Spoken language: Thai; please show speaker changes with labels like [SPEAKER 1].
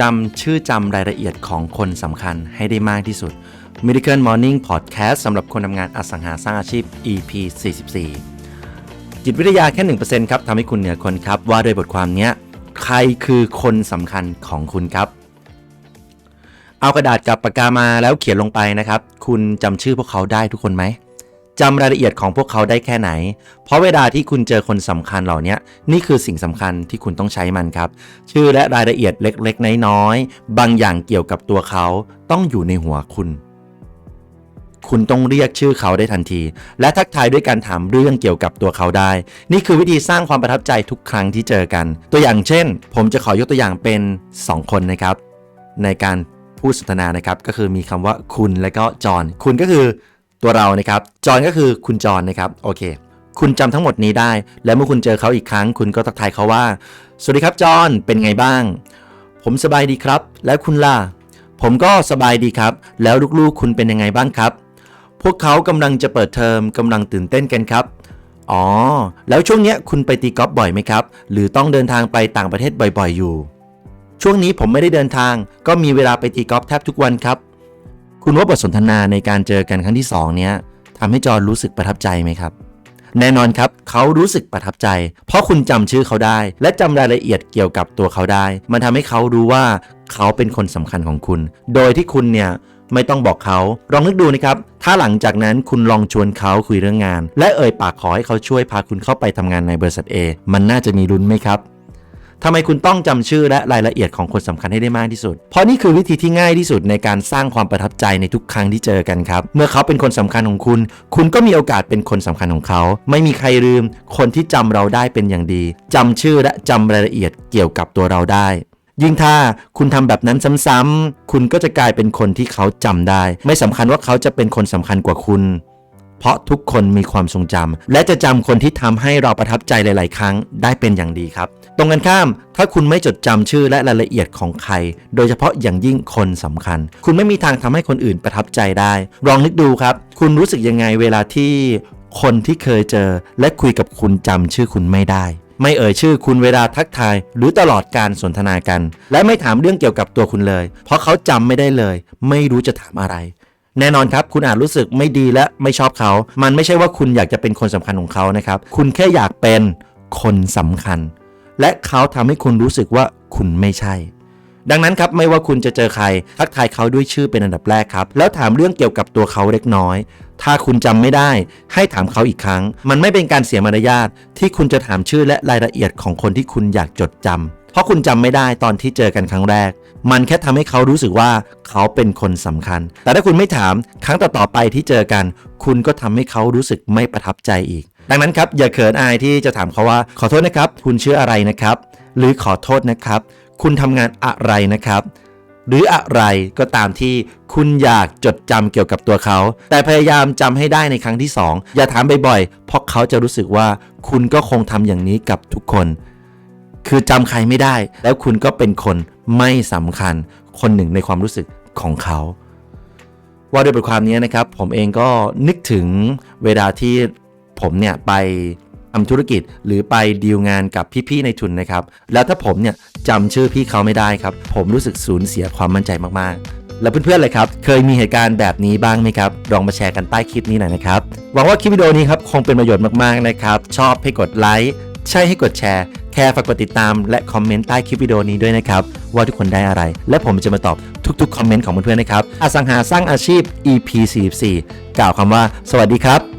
[SPEAKER 1] จำชื่อจำรายละเอียดของคนสำคัญให้ได้มากที่สุด Miracle Morning Podcast สำหรับคนทำงานอสังหาสร้างอาชีพ EP 44 จิตวิทยาแค่ 1%ครับทำให้คุณเหนือคนครับ ว่าโดยบทความนี้ใครคือคนสำคัญของคุณครับ เอากระดาษกับปากกามาแล้วเขียนลงไปนะครับ คุณจำชื่อพวกเขาได้ทุกคนไหม จำรายละเอียดของพวกเขาได้แค่ไหน เพราะเวลาที่คุณเจอคนสำคัญเหล่านี้นี่คือสิ่งสำคัญที่คุณต้องใช้มันครับ ชื่อและรายละเอียดเล็กๆ น้อยๆ บางอย่างเกี่ยวกับตัวเขาต้องอยู่ในหัวคุณคุณต้องเรียกชื่อเขาได้ทันที และทักทายด้วยการถามเรื่องเกี่ยวกับตัวเขาได้ นี่คือวิธีสร้างความประทับใจทุกครั้งที่เจอกัน ตัวอย่างเช่น ผมจะขอยกตัวอย่างเป็น 2 คนนะครับ ในการพูดสนทนานะครับ ก็คือมีคำว่าคุณและก็จอห์นคุณก็คือ ตัวเรานะครับจอห์นก็คือคุณจอห์นนะครับโอเค คุณจำทั้งหมดนี้ได้ และเมื่อคุณเจอเขาอีกครั้ง คุณก็ทักทายเขาว่า สวัสดีครับจอห์นเป็นไงบ้าง ผมสบายดีครับ แล้วคุณล่ะผมก็สบายดีครับ แล้วลูกๆคุณเป็นยังไงบ้างครับ พวกเขากำลังจะเปิดเทอมกำลังตื่นเต้นกันครับอ๋อ แล้วช่วงเนี้ยคุณไปตีกอล์ฟบ่อยไหมครับ หรือต้องเดินทางไปต่างประเทศบ่อยๆอยู่ ช่วงนี้ผมไม่ได้เดินทาง ก็มีเวลาไปตีกอล์ฟแทบทุกวันครับ คุณว่าบทสนทนาในการเจอกันครั้งที่สองเนี้ยทำให้จอรู้สึกประทับใจไหมครับ แน่นอนครับเขารู้สึกประทับใจ เพราะคุณจำชื่อเขาได้ และจำรายละเอียดเกี่ยวกับตัวเขาได้ มันทำให้เขารู้ว่าเขาเป็นคนสำคัญของคุณ โดยที่คุณเนี่ยไม่ต้องบอกเขา ลองนึกดูนะครับ ถ้าหลังจากนั้นคุณลองชวนเขาคุยเรื่องงาน และเอ่ยปากขอให้เขาช่วยพาคุณเข้าไปทำงานในบริษัท A มันน่าจะมีลุ้นไหมครับ ทำไมคุณต้องจำชื่อและรายละเอียดของคนสำคัญให้ได้มากที่สุด เพราะนี่คือวิธีที่ง่ายที่สุดในการสร้างความประทับใจในทุกครั้งที่เจอกันครับ เมื่อเขาเป็นคนสำคัญของคุณ คุณก็มีโอกาสเป็นคนสำคัญของเขา ไม่มีใครลืม คนที่จำเราได้เป็นอย่างดีจำชื่อและจำรายละเอียดเกี่ยวกับตัวเราได้ยิ่งถ้าคุณทำแบบนั้นซ้ำๆคุณก็จะกลายเป็นคนที่เขาจำได้ ไม่สำคัญว่าเขาจะเป็นคนสำคัญกว่าคุณ เพราะทุกคนมีความทรงจำและจะจำคนที่ทำให้เราประทับใจหลาย ๆ ครั้งได้เป็นอย่างดีครับ ตรงกันข้าม ถ้าคุณไม่จดจำชื่อและรายละเอียดของใคร โดยเฉพาะอย่างยิ่งคนสำคัญ คุณไม่มีทางทำให้คนอื่นประทับใจได้ ลองนึกดูครับ คุณรู้สึกยังไงเวลาที่คนที่เคยเจอ และคุยกับคุณจำชื่อคุณไม่ได้ ไม่เอ่ยชื่อคุณเวลาทักทาย หรือตลอดการสนทนากัน และไม่ถามเรื่องเกี่ยวกับตัวคุณเลย เพราะเขาจำไม่ได้เลย ไม่รู้จะถามอะไร แน่นอนครับ คุณอาจรู้สึกไม่ดีและไม่ชอบเขา มันไม่ใช่ว่าคุณอยากจะเป็นคนสำคัญของเขานะครับ คุณแค่อยากเป็นคนสำคัญ และเขาทำให้คุณรู้สึกว่าคุณไม่ใช่ ดังนั้นครับไม่ว่าคุณจะเจอใคร ทักทายเขาด้วยชื่อเป็นอันดับแรกครับ แล้วถามเรื่องเกี่ยวกับตัวเขาเล็กน้อย ถ้าคุณจำไม่ได้ ให้ถามเขาอีกครั้ง มันไม่เป็นการเสียมารยาทที่คุณจะถามชื่อและรายละเอียดของคนที่คุณอยากจดจำ เพราะคุณจำไม่ได้ตอนที่เจอกันครั้งแรก มันแค่ทำให้เขารู้สึกว่าเขาเป็นคนสำคัญ แต่ถ้าคุณไม่ถามครั้งต่อๆไปที่เจอกัน คุณก็ทำให้เขารู้สึกไม่ประทับใจอีก ดังนั้นครับอย่าเขินอายที่จะถามเขาว่า ขอโทษนะครับ คุณชื่ออะไรนะครับ หรือขอโทษนะครับ คุณทำงานอะไรนะครับหรืออะไรก็ตามที่คุณอยากจดจำเกี่ยวกับตัวเขา แต่พยายามจำให้ได้ในครั้งที่สองอย่าถามบ่อยๆ เพราะเขาจะรู้สึกว่าคุณก็คงทำอย่างนี้กับทุกคน คือจำใครไม่ได้ แล้วคุณก็เป็นคนไม่สำคัญคนหนึ่งในความรู้สึกของเขา ว่าด้วยบทความนี้นะครับ ผมเองก็นึกถึงเวลาที่ผมเนี่ยไปทำธุรกิจหรือไปดีลงานกับพี่ๆในทุนนะครับ แล้วถ้าผมเนี่ยจำชื่อพี่เขาไม่ได้ครับ ผมรู้สึกสูญเสียความมั่นใจมากๆ แล้วเพื่อนๆเลยครับ เคยมีเหตุการณ์แบบนี้บ้างไหมครับ ลองมาแชร์กันใต้คลิปนี้หน่อยนะครับ หวังว่าคลิปวิดีโอนี้ครับคงเป็นประโยชน์มากๆนะครับ ชอบให้กดไลค์ ใช่ให้กดแชร์ แค่ฝากกดติดตามและคอมเมนต์ใต้คลิปวิดีโอนี้ด้วยนะครับ ว่าทุกคนได้อะไร และผมจะมาตอบทุกๆคอมเมนต์ของเพื่อนๆนะครับอสังหาสร้างอาชีพ EP 44กล่าวคำว่า สวัสดีครับ